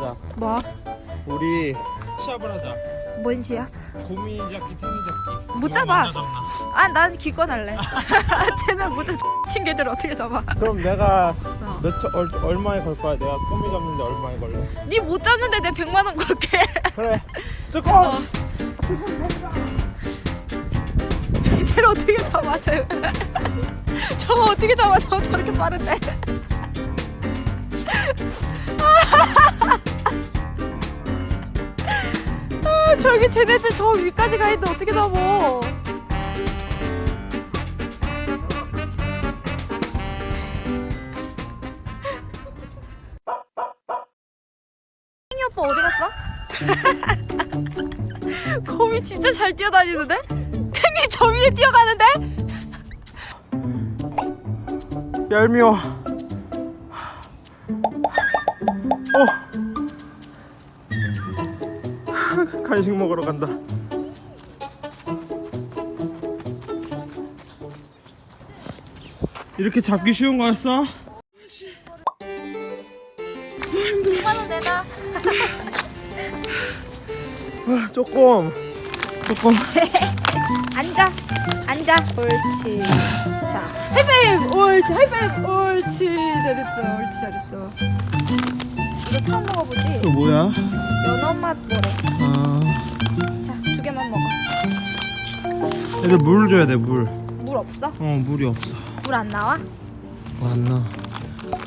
자, 뭐? 우리 시합을 하자. 뭔 시야? 고미 잡기, 탱이 잡기. 못 잡아. 아, 난 기권 할래. 쟤는 무슨 친 개들 어떻게 잡아? 그럼 내가 어. 몇 초, 얼, 얼마에 걸 거야? 내가 고미 잡는데 얼마에 걸래? 니못 잡는데 내 100만 원 걸게. 그래. 조금. 어. 쟤를 어떻게 잡아? 쟤. 저거 어떻게 잡아? 저거 저렇게 빠른데. 저기 쟤네들 저 위까지 가 있는데 어떻게 잡어? 이 오빠 어디 갔어? 곰이 진짜 잘 뛰어다니는데? 탱이 저 위에 뛰어가는데? 얄미워. 어. 간식 먹으러 간다. 이렇게 잡기 쉬운 거였어? 100만 원 내놔. 아, 조금. 조금. 앉아. 앉아. 옳지. 자, 하이파이브. 옳지. 하이파이브. 옳지. 잘했어. 옳지. 잘했어. 이거 처음 먹어보지? 이거 뭐야? 연어 맛 뭐래? 아, 애들 물 줘야 돼, 물. 물 없어? 어, 물이 없어. 물 안 나와? 안 나.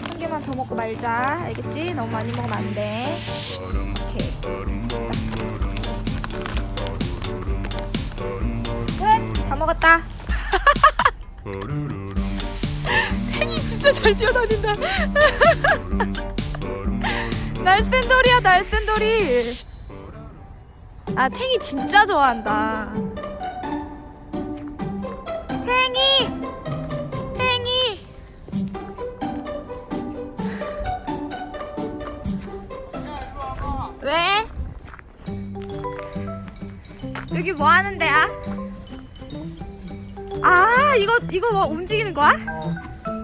한 개만 더 먹고 말자. 알겠지? 너무 많이 먹으면 안 돼. 오케이. 끝. 다 먹었다. 탱이 진짜 잘 뛰어다닌다. 날쌘돌이야 날쌘돌이. 아 탱이 진짜 좋아한다. 탱이. 탱이. 왜? 여기 뭐 하는 데야? 아 이거 이거 뭐 움직이는 거야?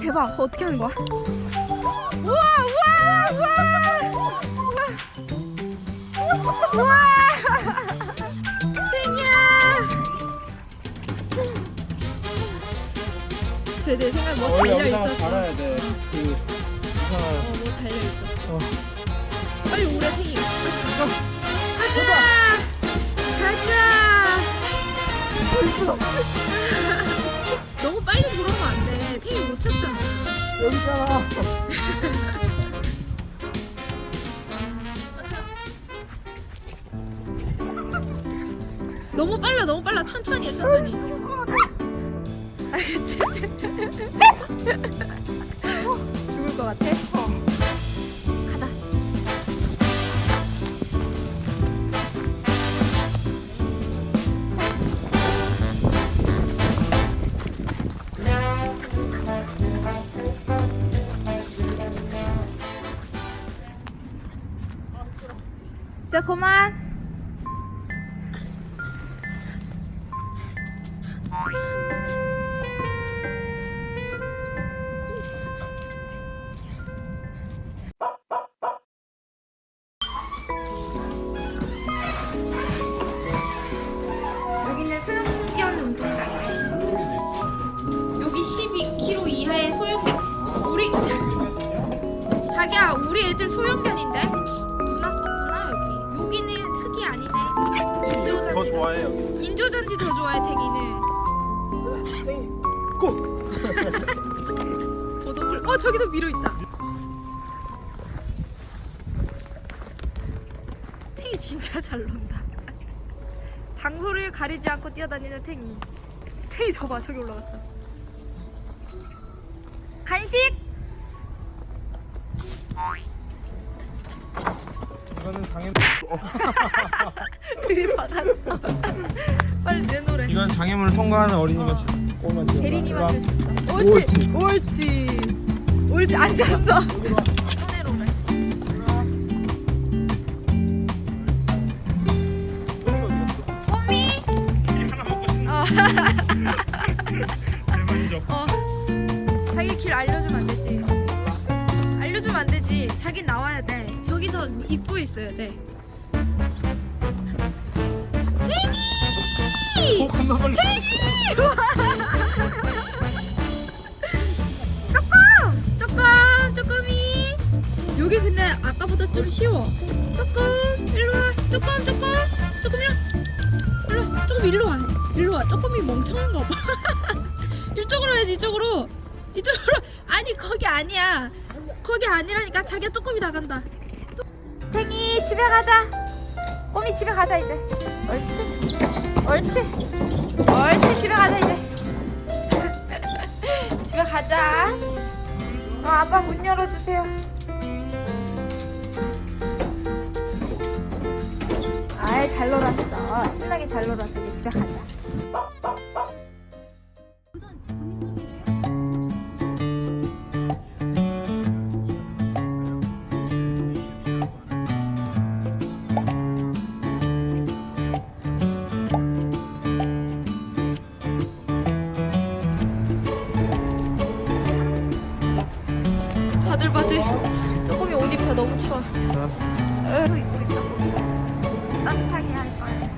대박 어떻게 하는 거야? 쟤내 생각 뭐 달려 있었어 달아야 돼. 그 이상한. 어뭐 달려 있었어. 어. 빨리 오래 탱이 가자! 가자! 너무 빨리 돌아오면 안 돼. 탱이 못 찾잖아. 여기 있잖아. 너무 빨라 너무 빨라. 천천히 해 천천히. 알겠지? 죽을 것 같아? 어. 가자. 자 그만 자기야, 우리 애들 소형견인데? 누나 썼구나 여기. 여기는 흙이 아니네. 더 인조잔디. 좋아해 여기. 인조잔디 더 좋아해 탱이는. 고. 도둑을. 어 저기도 미로 있다. 탱이 진짜 잘 논다. 장소를 가리지 않고 뛰어다니는 탱이. 탱이 저봐 저기 올라갔어. 간식. 이거는 장애. 들이받았어. 빨리 내놓으래. 이건 장애물을 통과하는 어린이만 줄- 꼬만 줄. 대리님만 줄. 줄수 있어. 옳지. 옳지. 옳지. 앉았어. 돼. 저기서 입구에 있어야 돼. 오 겁나 빨리. 조금! 조금! 조금이! 여기 근데 아까보다 좀 쉬워. 조금! 일로 와. 조금! 조금! 조금 일로 일로 와. 조금 일로 와. 일로 와. 조금이 멍청한가 봐. 이쪽으로 해야지, 이쪽으로. 이쪽으로. 아니, 거기 아니야. 거기 아니라니까. 자기가 조금이 나간다. 탱이, 집에 가자. 꼬미 집에 가자, 이제. 옳지. 옳지. 옳지, 집에 가자, 이제. 집에 가자. 어, 아빠 문 열어주세요. 아이 잘 놀았어. 신나게 잘 놀았어. 이제 집에 가자. 바들바들. 조금이 옷 입혀 너무 추워. 으, 또 입고 있어. 따뜻하게 할 거야.